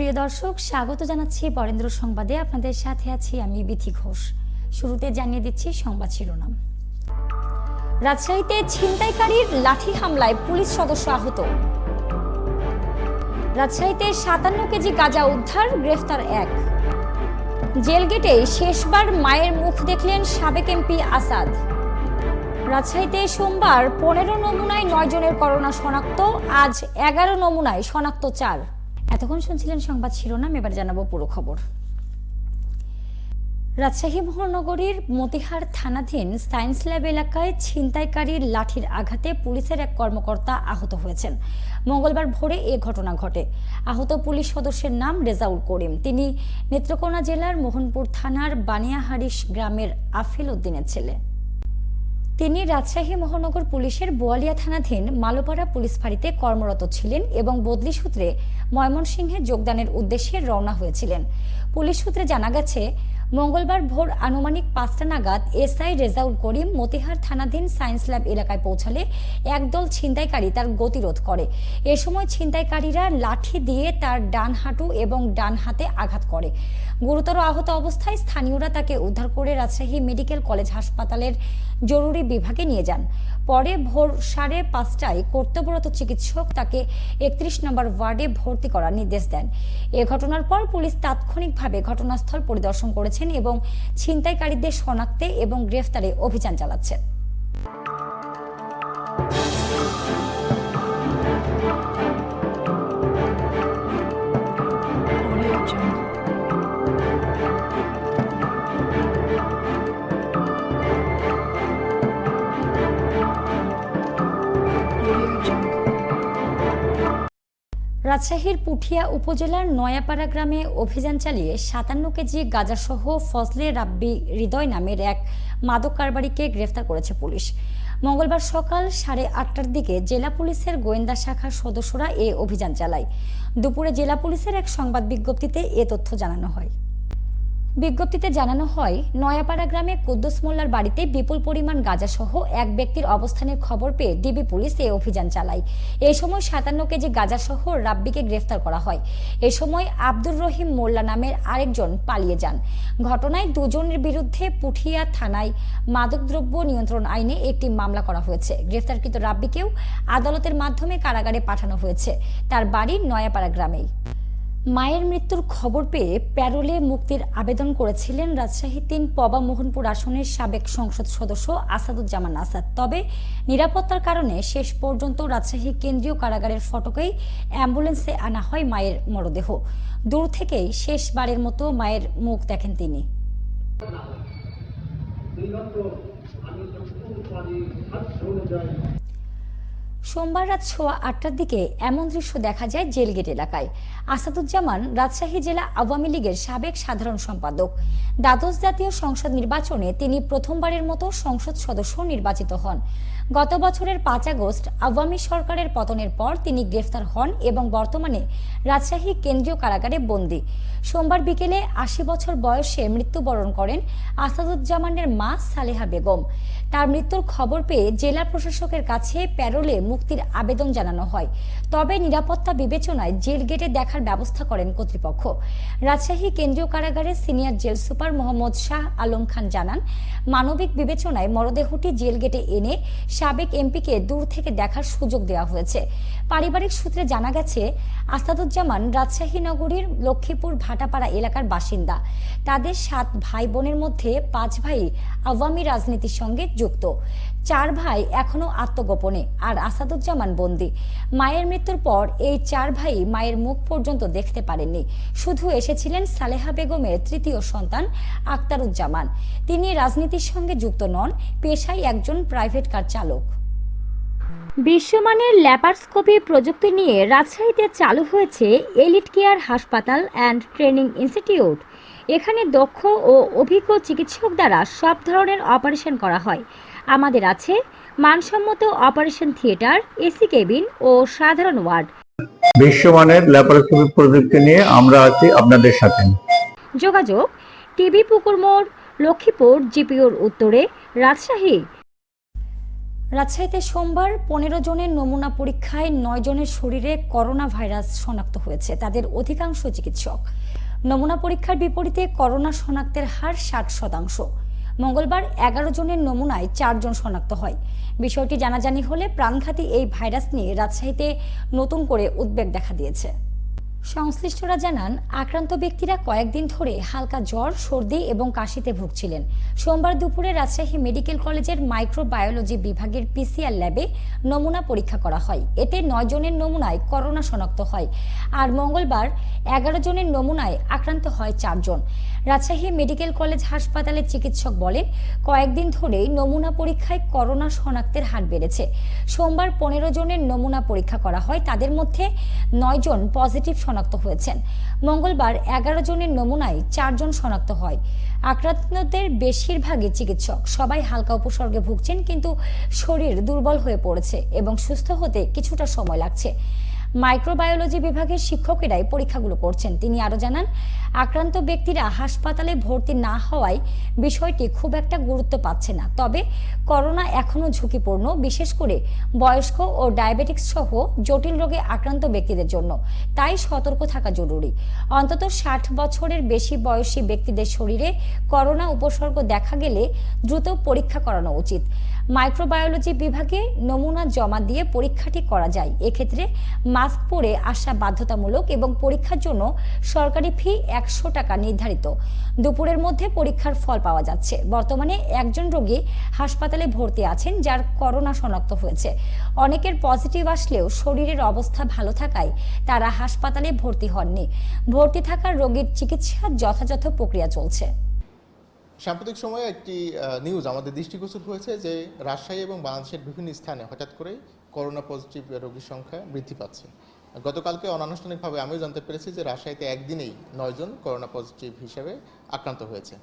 প্রিয় দর্শক, স্বাগত জানাচ্ছি বরেন্দ্র সংবাদে। আপনাদের সাথে আছি আমি বিথি ঘোষ। শুরুতে জানিয়ে দিচ্ছি সংবাদ শিরোনাম। রাজশাহীতে ছিনতাইকারীর লাঠি হামলায় পুলিশ সদস্য আহত। রাজশাহীতে সাতান্ন কেজি গাঁজা উদ্ধার, গ্রেফতার এক। জেলগেটে শেষবার মায়ের মুখ দেখলেন সাবেক এমপি আসাদ। রাজশাহীতে সোমবার পনেরো নমুনায় নয় জনের করোনা শনাক্ত, আজ এগারো নমুনায় শনাক্ত চার। এতক্ষণ শুনছিলেন সংবাদ শিরোনাম, এবার জানাব পুরো খবর। রাজশাহী মহানগরীর মতিহার থানাধীন সায়েন্স ল্যাব এলাকায় ছিনতাইকারীর লাঠির আঘাতে পুলিশের এক কর্মকর্তা আহত হয়েছেন। মঙ্গলবার ভোরে এ ঘটনা ঘটে। আহত পুলিশ সদস্যের নাম রেজাউল করিম। তিনি নেত্রকোনা জেলার মোহনপুর থানার বানিয়াহারিশ গ্রামের আফিল উদ্দিনের ছেলে। তিনি রাজশাহী মহানগর পুলিশের বোয়ালিয়া থানাধীন মালোপাড়া পুলিশ ফাঁড়িতে কর্মরত ছিলেন এবং বদলি সূত্রে ময়মনসিংহে যোগদানের উদ্দেশ্যে রওনা হয়েছিলেন। পুলিশ সূত্রে জানা গেছে মঙ্গলবার ভোর আনুমানিক পাঁচটা নাগাদ এসআই রেজাউল করিম মতিহার থানাধীন সায়েন্স ল্যাব এলাকায় পৌঁছালে একদল ছিনতাইকারী তার গতিরোধ করে। এ সময় ছিনতাইকারীরা লাঠি দিয়ে তার ডান হাঁটু এবং ডান হাতে আঘাত করে। গুরুতর আহত অবস্থায় স্থানীয়রা তাকে উদ্ধার করে রাজশাহী মেডিকেল কলেজ হাসপাতালের জরুরি বিভাগে নিয়ে যান। পরে ভোর সাড়ে পাঁচটায় কর্তব্যরত চিকিৎসক তাকে একত্রিশ নম্বর ওয়ার্ডে ভর্তি করার নির্দেশ দেন। এ ঘটনার পর পুলিশ তাৎক্ষণিকভাবে ঘটনাস্থল পরিদর্শন করেছেন এবং ছিনতাইকারীদের শনাক্তে এবং গ্রেফতারে অভিযান চালাচ্ছেন। রাজশাহীর পুঠিয়া উপজেলার নয়াপাড়া গ্রামে অভিযান চালিয়ে সাতান্ন কেজি গাঁজাসহ ফজলে রাব্বি হৃদয় নামের এক মাদক কারবারিকে গ্রেফতার করেছে পুলিশ। মঙ্গলবার সকাল সাড়ে আটটার দিকে জেলা পুলিশের গোয়েন্দা শাখার সদস্যরা এ অভিযান চালায়। দুপুরে জেলা পুলিশের এক সংবাদ বিজ্ঞপ্তিতে এ তথ্য জানানো হয়। বিজ্ঞপ্তিতে জানানো হয়, নয়াপাড়া গ্রামে কুদ্দুস মোল্লার বাড়িতে বিপুল পরিমাণ গাঁজাসহ এক ব্যক্তির অবস্থানের খবর পেয়ে ডিবি পুলিশ এই অভিযান চালায়। এই সময় সাতান্ন কেজি গাঁজাসহ রাব্বিকে গ্রেফতার করা হয়। এ সময় আব্দুর রহিম মোল্লা নামের আরেকজন পালিয়ে যান। ঘটনায় দুজনের বিরুদ্ধে পুঠিয়া থানায় মাদকদ্রব্য নিয়ন্ত্রণ আইনে একটি মামলা করা হয়েছে। গ্রেফতারকৃত রাব্বিকেও আদালতের মাধ্যমে কারাগারে পাঠানো হয়েছে। তার বাড়ি নয়াপাড়া গ্রামেই। মায়ের মৃত্যুর খবর পেয়ে প্যারোলে মুক্তির আবেদন করেছিলেন রাজশাহী তিন পবা মোহনপুর আসনের সাবেক সংসদ সদস্য আসাদুজ্জামান আসাদ। তবে নিরাপত্তার কারণে শেষ পর্যন্ত রাজশাহী কেন্দ্রীয় কারাগারের ফটকেই অ্যাম্বুলেন্সে আনা হয় মায়ের মরদেহ। দূর থেকেই শেষবারের মতো মায়ের মুখ দেখেন তিনি। সোমবার রাত সোয়া আটটার দিকে এমন দৃশ্য দেখা যায় জেলগেট এলাকায়। আসাদুজ্জামান রাজশাহী জেলা আওয়ামী লীগের সাবেক সাধারণ সম্পাদক। দ্বাদশ জাতীয় সংসদ নির্বাচনে তিনি প্রথমবারের মতো সংসদ সদস্য নির্বাচিত হন। গত বছরের পাঁচ আগস্ট আওয়ামী সরকারের পতনের পর তিনি গ্রেফতার হন এবং বর্তমানে রাজশাহী কেন্দ্রীয় কারাগারে বন্দী। সোমবার বিকেলে আশি বছর বয়সে মৃত্যুবরণ করেন আসাদুজ্জামানের মা সালেহা বেগম। তার মৃত্যুর খবর পেয়ে জেলা প্রশাসকের কাছে প্যারোলে মুক্তির আবেদন জানানো হয়। তবে নিরাপত্তা বিবেচনায় জেল গেটে দেখার ব্যবস্থা করেন কর্তৃপক্ষ। রাজশাহী কেন্দ্রীয় কারাগারের senior jail super Mohammad Shah Alam Khan জানান, মানবিক বিবেচনায় মরদেহটি জেল গেটে এনে সাবেক এমপিকে দূর থেকে দেখার সুযোগ দেওয়া হয়েছে। পারিবারিক সূত্রে জানা গেছে, আসাদুজ্জামান রাজশাহী নগরীর লক্ষ্মীপুর ভাটাপাড়া এলাকার বাসিন্দা। তাদের সাত ভাই বোনের মধ্যে পাঁচ ভাই আওয়ামী রাজনীতির সঙ্গে যুক্ত। চার ভাই এখনও আত্মগোপনে। আর আসাদুজ্জামান বন্দি। মায়ের মৃত্যুর পর এই চার ভাই মায়ের মুখ পর্যন্ত দেখতে পারেননি। শুধু এসেছিলেন সালেহা বেগমের তৃতীয় সন্তান আক্তারুজ্জামান। তিনি রাজনীতির সঙ্গে যুক্ত নন, পেশায় একজন প্রাইভেট কার চালক। বিশ্বমানের ল্যাপারস্কোপি প্রযুক্তি নিয়ে রাজশাহীতে চালু হয়েছে এলিট কেয়ার হাসপাতাল অ্যান্ড ট্রেনিং ইনস্টিটিউট। এখানে দক্ষ ও অভিজ্ঞ চিকিৎসক দ্বারা সব ধরনের অপারেশন করা হয়। আমাদের আছে মানসম্মত অপারেশন থিয়েটার এসি কেবিন ও সাধারণ ওয়ার্ড। বিশ্বমানের ল্যাপারোস্কোপি প্রযুক্তি নিয়ে আমরা আছি আপনাদের সাথে। যোগাযোগ টিবি পুকুর মোড় লক্ষ্মীপুর জিপিওর উত্তরে রাজশাহী। রাজশাহীতে সোমবার পনেরো জনের নমুনা পরীক্ষায় নয় জনের শরীরে করোনা ভাইরাস শনাক্ত হয়েছে তাদের অধিকাংশ চিকিৎসক। নমুনা পরীক্ষার বিপরীতে করোনা শনাক্তের হার ষাট শতাংশ। মঙ্গলবার এগারো জনের নমুনায় চারজন শনাক্ত হয়। বিষয়টি জানাজানি হলে প্রাণঘাতী এই ভাইরাস নিয়ে রাজশাহীতে নতুন করে উদ্বেগ দেখা দিয়েছে। সংশ্লিষ্টরা জানান, আক্রান্ত ব্যক্তিরা কয়েকদিন ধরে হালকা জ্বর, সর্দি এবং কাশিতে ভুগছিলেন। সোমবার দুপুরে রাজশাহী মেডিকেল কলেজের মাইক্রোবায়োলজি বিভাগের পিসিআর ল্যাবে নমুনা পরীক্ষা করা হয়। এতে নয় জনের নমুনায় করোনা শনাক্ত হয় আর মঙ্গলবার এগারো জনের নমুনায় আক্রান্ত হয় চারজন রাজশাহী মেডিকেল কলেজ হাসপাতালের চিকিৎসক বলেন, কয়েকদিন ধরেই নমুনা পরীক্ষায় করোনা শনাক্তের হার বেড়েছে। সোমবার পনেরো জনের নমুনা পরীক্ষা করা হয়। তাদের মধ্যে নয় জন পজিটিভ শনাক্ত হয়েছেন। মঙ্গলবার এগারো জনের নমুনায় চারজন শনাক্ত হয়। আক্রান্তদের বেশিরভাগই চিকিৎসক। সবাই হালকা উপসর্গে ভুগছেন, কিন্তু শরীর দুর্বল হয়ে পড়েছে এবং সুস্থ হতে কিছুটা সময় লাগছে। মাইক্রোবায়োলজি বিভাগের শিক্ষকেরাই পরীক্ষাগুলো করছেন। তিনি আরও জানান, আক্রান্ত ব্যক্তিরা হাসপাতালে ভর্তি না হওয়ায় বিষয়টি খুব একটা গুরুত্ব পাচ্ছে না। তবে করোনা এখনও ঝুঁকিপূর্ণ, বিশেষ করে বয়স্ক ও ডায়াবেটিক্স সহ জটিল রোগে আক্রান্ত ব্যক্তিদের জন্য। তাই সতর্ক থাকা জরুরি। অন্তত ষাট বছরের বেশি বয়সী ব্যক্তিদের শরীরে করোনা উপসর্গ দেখা গেলে দ্রুত পরীক্ষা করানো উচিত। মাইক্রোবায়োলজি বিভাগে নমুনা জমা দিয়ে পরীক্ষাটি করা যায়। এক্ষেত্রে মাস্ক পরে আসা বাধ্যতামূলক এবং পরীক্ষার জন্য সরকারি ফি একশো টাকা নির্ধারিত। দুপুরের মধ্যে পরীক্ষার ফল পাওয়া যাচ্ছে। বর্তমানে একজন রোগী হাসপাতালে ভর্তি আছেন, যার করোনা শনাক্ত হয়েছে। অনেকের পজিটিভ আসলেও শরীরের অবস্থা ভালো থাকায় তারা হাসপাতালে ভর্তি হননি। ভর্তি থাকা রোগীর চিকিৎসার যথাযথ প্রক্রিয়া চলছে। সাম্প্রতিক সময়ে একটি নিউজ আমাদের দৃষ্টিগোচর হয়েছে যে রাজশাহী এবং বাংলাদেশের বিভিন্ন স্থানে হঠাৎ করেই করোনা পজিটিভ রোগীর সংখ্যা বৃদ্ধি পাচ্ছে। গতকালকে অনানুষ্ঠানিকভাবে আমিও জানতে পেরেছি যে রাজশাহীতে একদিনেই নয়জন করোনা পজিটিভ হিসেবে আক্রান্ত হয়েছে।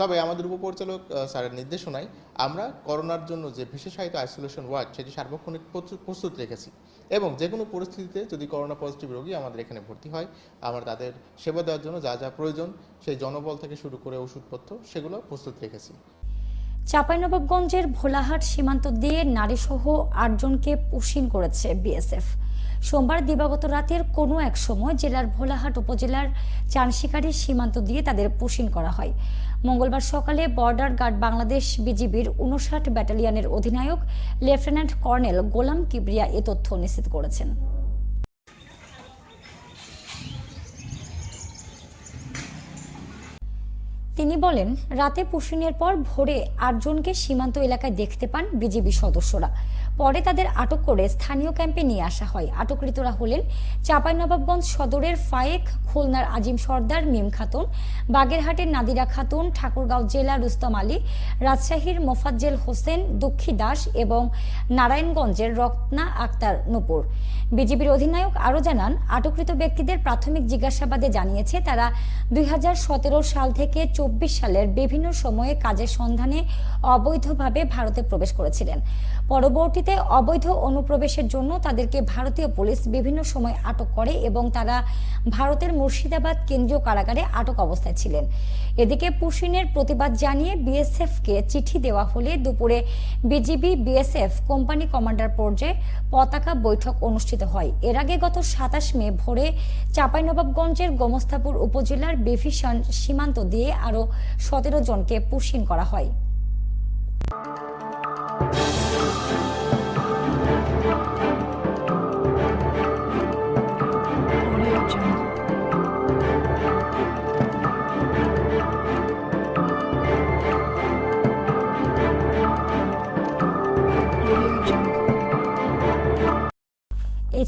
তবে আমাদের উপপরিচালক স্যারের নির্দেশনায় আমরা করোনার জন্য যে বিশেষায়িত আইসোলেশন ওয়ার্ড সেটি সার্বক্ষণিক প্রস্তুত রেখেছি। এবং যে কোনো পরিস্থিতিতে যদি করোনা পজিটিভ রোগী আমাদের এখানে ভর্তি হয়, আমরা তাদের সেবা দেওয়ার জন্য যা যা প্রয়োজন, সেই জনবল থেকে শুরু করে ওষুধপত্র, সেগুলো প্রস্তুত রেখেছি। চাঁপাইনবাবগঞ্জের ভোলাহাট সীমান্ত দিয়ে নারীসহ আটজনকে পুশিন করেছে বিএসএফ। সোমবার দিবাগত রাতের কোনো এক সময় জেলার ভোলাহাট উপজেলার চানশিকারির সীমান্ত দিয়ে তাদের পুশিন করা হয়। মঙ্গলবার সকালে বর্ডার গার্ড বাংলাদেশ বিজিবির উনষাট ব্যাটালিয়নের অধিনায়ক লেফটেন্যান্ট কর্নেল গোলাম কিবরিয়া এ তথ্য নিশ্চিত করেছেন। তিনি বলেন, রাতে পুশিনের পর ভোরে আটজনকে সীমান্ত এলাকায় দেখতে পান বিজিবি সদস্যরা। পরে তাদের আটক করে স্থানীয় ক্যাম্পে নিয়ে আসা হয়। আটককৃতরা হলেন চাঁপাইনবাবগঞ্জ সদরের ফায়েক, খুলনার আজিম সর্দার, মিম খাতুন, বাগেরহাটের নাদিরা খাতুন, ঠাকুরগাঁও জেলা রুস্তম আলী, রাজশাহীর মোফাজ্জেল হোসেন, দুঃখী দাস এবং নারায়ণগঞ্জের রত্না আক্তার নূপুর। বিজিবির অধিনায়ক আরও জানান, আটককৃত ব্যক্তিদের প্রাথমিক জিজ্ঞাসাবাদে জানিয়েছে তারা দুই হাজার সতেরো সাল থেকে সালের বিভিন্ন সময়ে কাজের সন্ধানে অবৈধভাবে ভারতে প্রবেশ করেছিলেন। পরবর্তীতে অবৈধ অনুপ্রবেশের জন্য তাদেরকে ভারতীয় পুলিশ বিভিন্ন সময় আটক করে এবং তারা ভারতের মুর্শিদাবাদ কেন্দ্রীয় কারাগারে আটক অবস্থায় ছিলেন। এদিকে পুশিনের প্রতিবাদ জানিয়ে বিএসএফকে চিঠি দেওয়া হলে দুপুরে বিজিবি, বিএসএফ, কোম্পানি কমান্ডার পর্যায়ে পতাকা বৈঠক অনুষ্ঠিত হয়। এর আগে গত সাতাশ মে ভোরে চাঁপাইনবাবগঞ্জের গোমস্তাপুর উপজেলার বিভীষণ সীমান্ত দিয়ে আরও সতেরো জনকে পুশিন করা হয়।